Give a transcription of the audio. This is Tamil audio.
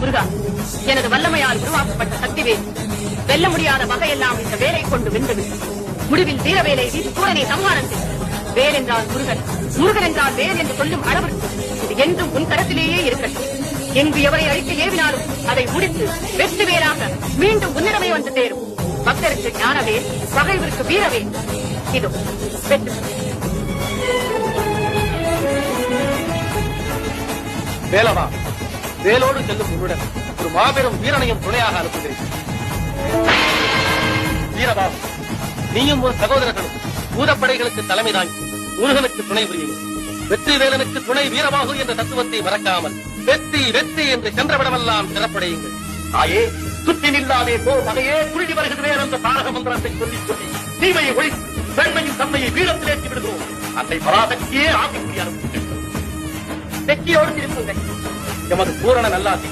முருகா எனது வல்லமையால் உருவாக்கப்பட்ட சக்திவேல் வெல்ல முடியாத வகையெல்லாம் இந்த வேலை கொண்டு வென்றது. முடிவில் வீரவேலை வீசி சூரனை சம்ஹாரம் வேல் என்றால் முருகன் முருகன் என்றால் வேல் என்று சொல்லும் அளவிற்கு இது என்றும் உன் கரத்திலேயே இருக்கட்டும் எங்கு எவரை அழைத்து ஏவினாலும் அதை முடித்து வெற்றி வேலாக மீண்டும் உன்னிடமே வந்து சேரும். பக்தருக்கு ஞானவே பகைவருக்கு வீரவே. இதோ வெற்றி. வேலவா வேலோடு செல்லும் உன்னுடன் ஒரு மாபெரும் வீரனையும் துணையாக அனுப்புகிறேன். வீரபாபு நீயும் ஒரு சகோதரர்களும் பூதப்படைகளுக்கு தலைமை தாங்கி முருகனுக்கு துணை புரியும். வெற்றி வேலனுக்கு துணை வீரபாகு என்ற தத்துவத்தை மறக்காமல் வெற்றி வெற்றி என்று சென்றவிடமெல்லாம் சிறப்படையுங்கள். தாயே சுற்றி நில்லாதே போ மகையே குருடி வருகிறதே என்ற தாரக மந்திரத்தை சொல்லி சொல்லி தீமையை ஒழித்து பெண்மையின் தன்மையை வீரத்தில் ஏற்றி விடுகிறோம். அன்னை பராசக்தியே ஆசைக்குரிய அனுப்புங்கள் வெற்றியோடு திருப்புங்கள் ಎಮದು ಪೂರ್ಣನಲ್ಲಾತಿ.